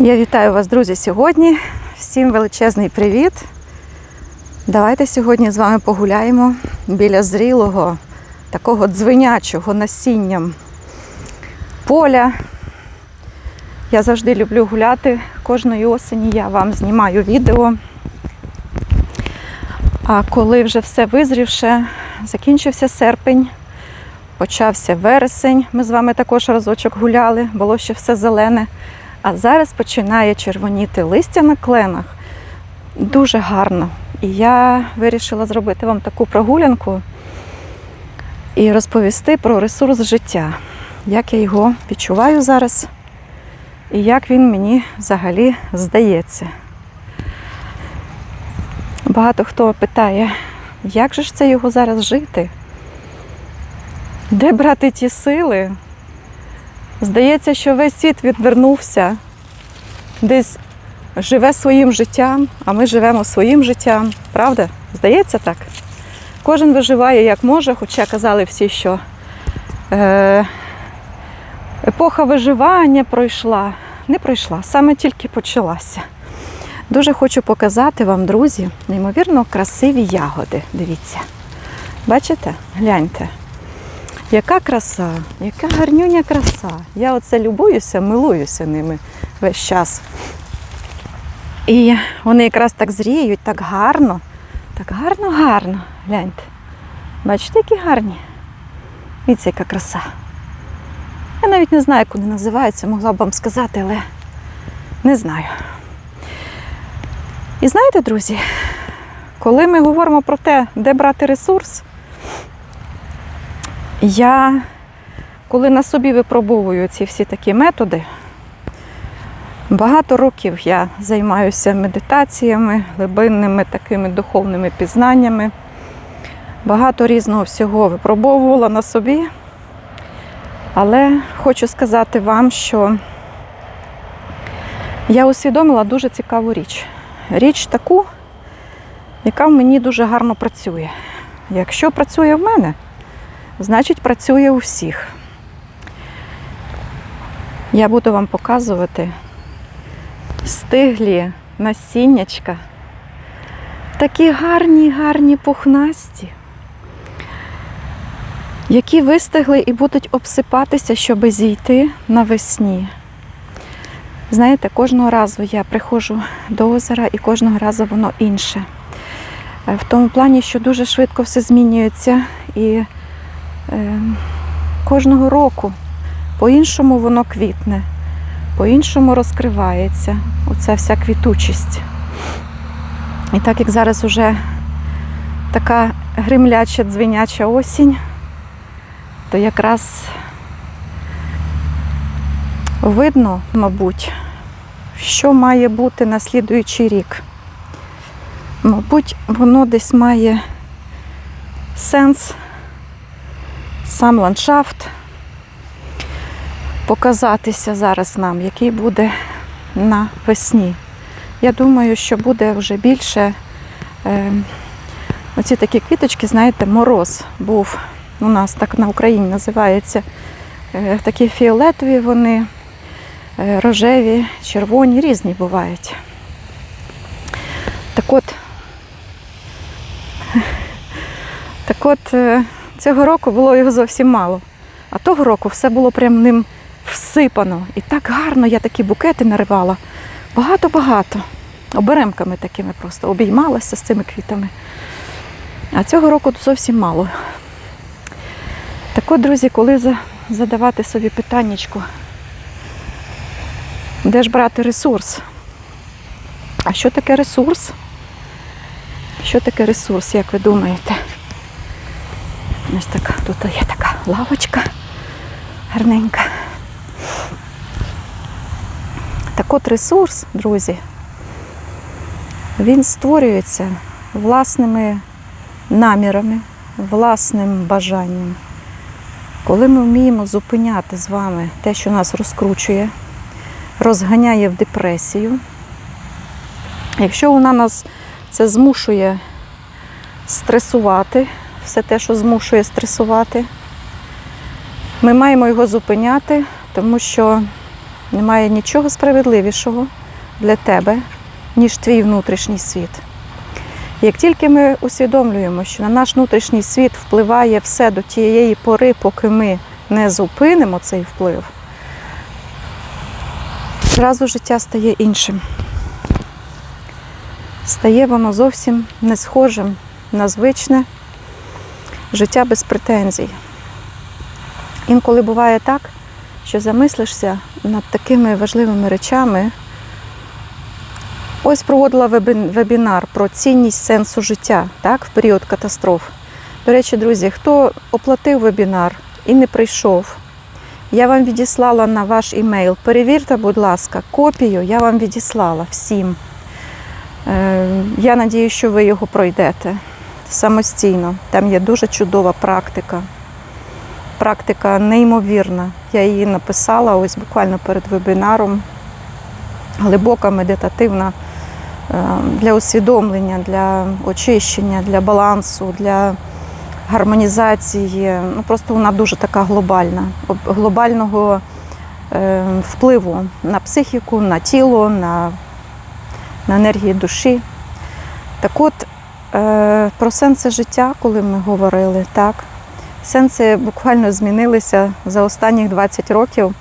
Я вітаю вас, друзі, сьогодні. Всім величезний привіт. Давайте сьогодні з вами погуляємо біля зрілого, такого дзвенячого насінням поля. Я завжди люблю гуляти. Кожної осені я вам знімаю відео. А коли вже все визрівше, закінчився серпень, почався вересень. Ми з вами також разочок гуляли, було ще все зелене. А зараз починає червоніти листя на кленах. Дуже гарно. І я вирішила зробити вам таку прогулянку і розповісти про ресурс життя, як я його відчуваю зараз і як він мені взагалі здається. Багато хто питає, як же ж це його зараз жити? Де брати ті сили? Здається, що весь світ відвернувся, десь живе своїм життям, а ми живемо своїм життям. Правда? Здається так? Кожен виживає як може, хоча казали всі, що е, епоха виживання пройшла. Не пройшла, саме тільки почалася. Дуже хочу показати вам, друзі, неймовірно красиві ягоди. Дивіться. Бачите? Гляньте. Яка краса, яка гарнюня краса. Я оце любуюся, милуюся ними весь час. І вони якраз так зріють, так гарно, так гарно, гарно. Гляньте. Бачите, які гарні. Дивіться, яка краса. Я навіть не знаю, як вони називаються, могла б вам сказати, але не знаю. І знаєте, друзі, коли ми говоримо про те, де брати ресурс, я, коли на собі випробовую ці всі такі методи, багато років я займаюся медитаціями, глибинними такими духовними пізнаннями. Багато різного всього випробовувала на собі. Але хочу сказати вам, що я усвідомила дуже цікаву річ. Річ таку, яка в мені дуже гарно працює. Якщо працює в мене, значить працює у всіх. Я буду вам показувати стиглі насіннячка. Такі гарні, гарні пухнасті, які вистигли і будуть обсипатися, щоб зійти навесні. Знаєте, кожного разу я приходжу до озера і кожного разу воно інше. Е, В тому плані, що дуже швидко все змінюється і кожного року по-іншому воно квітне, по-іншому розкривається оця вся квітучість. І так як зараз уже така гримляча, дзвіняча осінь, то якраз видно, мабуть, що має бути на слідуючий рік. Мабуть, воно десь має сенс, сам ландшафт показатися зараз нам, який буде навесні. Я думаю, що буде вже більше е, оці такі квіточки, знаєте, мороз був у нас так на Україні називається. Е, такі фіолетові вони, е, рожеві, червоні, різні бувають. Так от, так от, е, цього року було його зовсім мало. А того року все було прям ним всипано. І так гарно я такі букети наривала. Багато-багато. Оберемками такими просто обіймалася з цими квітами. А цього року зовсім мало. Так от, друзі, коли задавати собі питаннячко, де ж брати ресурс? А що таке ресурс? Що таке ресурс, як ви думаєте? Ось така, тут є така лавочка гарненька. Так от ресурс, друзі, він створюється власними намірами, власним бажанням. Коли ми вміємо зупиняти з вами те, що нас розкручує, розганяє в депресію, якщо вона нас це змушує стресувати, все те, що змушує стресувати, ми маємо його зупиняти, тому що немає нічого справедливішого для тебе, ніж твій внутрішній світ. Як тільки ми усвідомлюємо, що на наш внутрішній світ впливає все до тієї пори, поки ми не зупинимо цей вплив, зразу життя стає іншим. Стає воно зовсім не схожим на звичне життя без претензій. Інколи буває так, що замислишся над такими важливими речами. Ось проводила вебінар про цінність сенсу життя так, в період катастроф. До речі, друзі, хто оплатив вебінар і не прийшов, я вам відіслала на ваш імейл. Перевірте, будь ласка, копію я вам відіслала всім. Е, Я надію, що ви його пройдете самостійно. Там є дуже чудова практика. Практика неймовірна. Я її написала ось буквально перед вебінаром. Глибока медитативна е, для усвідомлення, для очищення, для балансу, для гармонізації. Ну, просто вона дуже така глобальна, глобального е, впливу на психіку, на тіло, на, на енергії душі. Так от, про сенси життя, коли ми говорили, так, сенси буквально змінилися за останніх 20 років.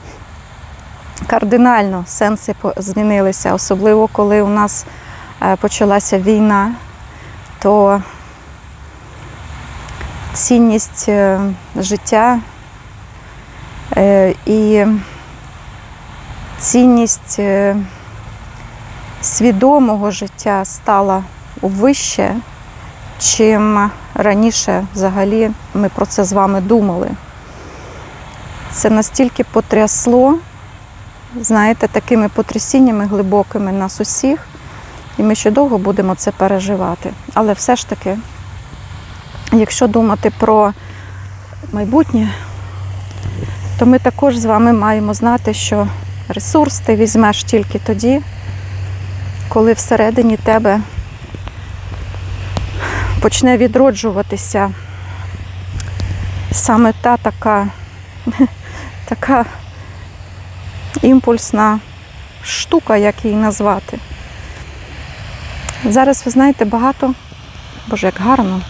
Кардинально сенси змінилися, особливо коли у нас е, почалася війна, то цінність е, життя е, і цінність е, свідомого життя стала вище, чим раніше взагалі ми про це з вами думали. Це настільки потрясло, знаєте, такими потрясіннями глибокими нас усіх, і ми ще довго будемо це переживати. Але все ж таки, якщо думати про майбутнє, то ми також з вами маємо знати, що ресурс ти візьмеш тільки тоді, коли всередині тебе почне відроджуватися саме та така, така імпульсна штука, як її назвати. Зараз, ви знаєте, багато, боже, як гарно.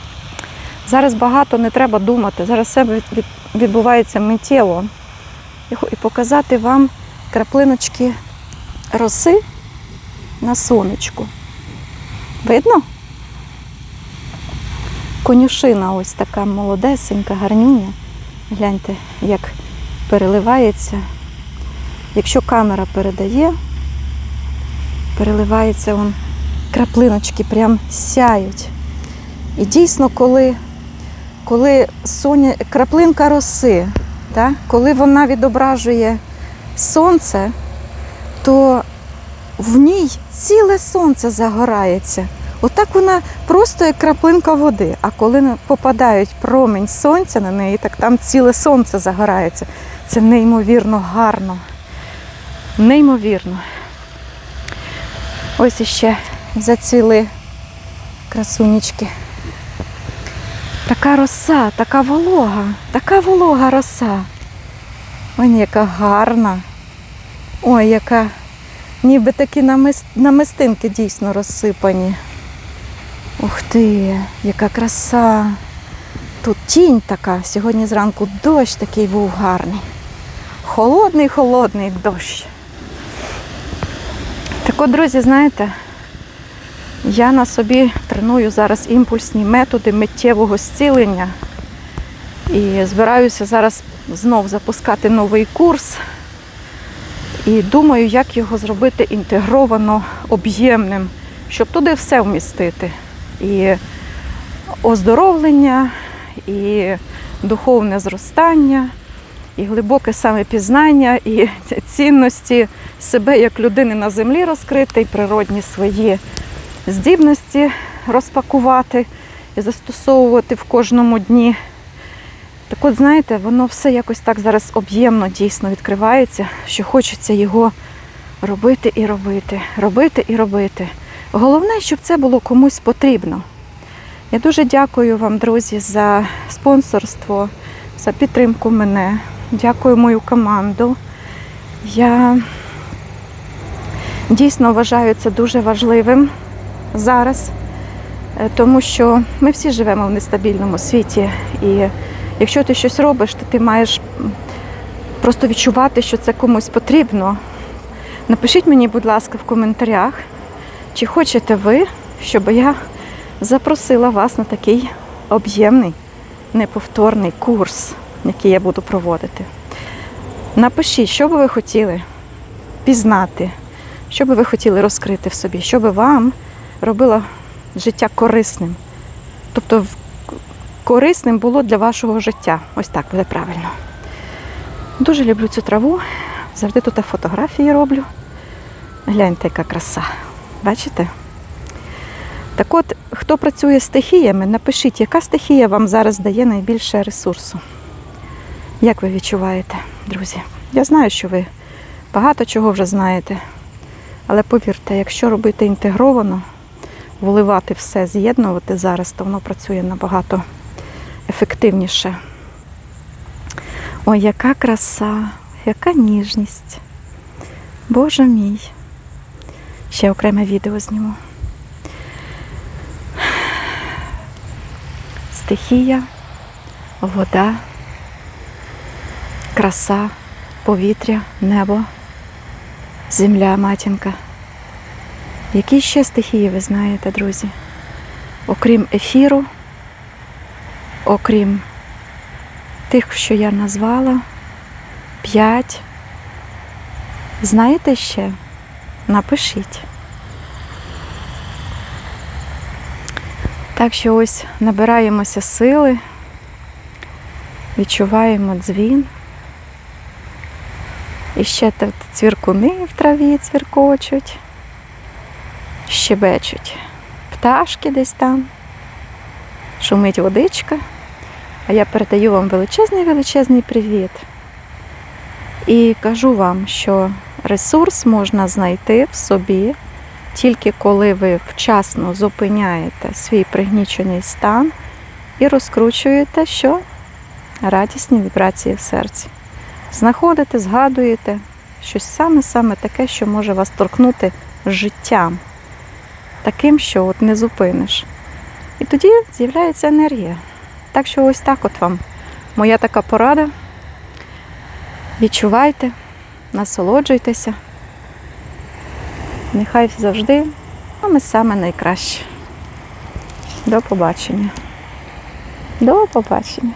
Зараз багато не треба думати. Зараз все від- від- відбувається миттєво. І показати вам краплиночки роси на сонечку. Видно? Конюшина ось така молодесенька, гарнюня. Гляньте, як переливається. Якщо камера передає, переливається он, краплиночки прям сяють. І дійсно, коли, коли соня, краплинка роси, так, коли вона відображує сонце, то в ній ціле сонце загорається. Отак вона просто як краплинка води. А коли попадають промінь сонця на неї, так там ціле сонце загорається. Це неймовірно гарно. Неймовірно. Ось іще зацвіли красунечки. Така роса, така волога, така волога роса. Ой, яка гарна. Ой, яка ніби такі намистинки дійсно розсипані. Ух ти, яка краса. Тут тінь така. Сьогодні зранку дощ такий був гарний. Холодний, холодний дощ. Так от, друзі, знаєте, я на собі треную зараз імпульсні методи миттєвого зцілення. І збираюся зараз знов запускати новий курс. І думаю, як його зробити інтегровано, об'ємним, щоб туди все вмістити. І оздоровлення, і духовне зростання, і глибоке самопізнання, і цінності себе як людини на землі розкрити, і природні свої здібності розпакувати і застосовувати в кожному дні. Так от, знаєте, воно все якось так зараз об'ємно дійсно відкривається, що хочеться його робити і робити, робити і робити. Головне, щоб це було комусь потрібно. Я дуже дякую вам, друзі, за спонсорство, за підтримку мене. Дякую мою команду. Я Дійсно вважаю це дуже важливим зараз, е, тому що ми всі живемо в нестабільному світі. І якщо ти щось робиш, то ти маєш просто відчувати, що це комусь потрібно. Напишіть мені, будь ласка, в коментарях, чи хочете ви, щоб я запросила вас на такий об'ємний, неповторний курс, який я буду проводити. Напишіть, що би ви хотіли пізнати, що би ви хотіли розкрити в собі, що би вам робило життя корисним. Тобто корисним було для вашого життя. Ось так буде правильно. Дуже люблю цю траву. Завжди тут фотографії роблю. Гляньте, яка краса. Бачите? Так от, хто працює стихіями, напишіть, яка стихія вам зараз дає найбільше ресурсу. Як ви відчуваєте, друзі? Я знаю, що ви багато чого вже знаєте. Але повірте, якщо робити інтегровано, вливати все, з'єднувати зараз, то воно працює набагато ефективніше. Ой, яка краса, яка ніжність. Боже мій. Ще окреме відео зніму. Стихія, вода, краса, повітря, небо, земля, матінка. Які ще стихії ви знаєте, друзі? Окрім ефіру, окрім тих, що я назвала, п'ять. Знаєте ще? Напишіть. Так що ось набираємося сили, відчуваємо дзвін. І ще тут цвіркуни в траві цвіркочуть, щебечуть пташки десь там, шумить водичка. А я передаю вам величезний величезний привіт. І кажу вам, що ресурс можна знайти в собі тільки коли ви вчасно зупиняєте свій пригнічений стан і розкручуєте, що радісні вібрації в серці. Знаходите, згадуєте щось саме-саме таке, що може вас торкнути життям, таким, що от не зупиниш. І тоді з'являється енергія. Так що ось так от вам моя така порада. Відчувайте, насолоджуйтеся. Нехай завжди вами саме найкраще. До побачення. До побачення.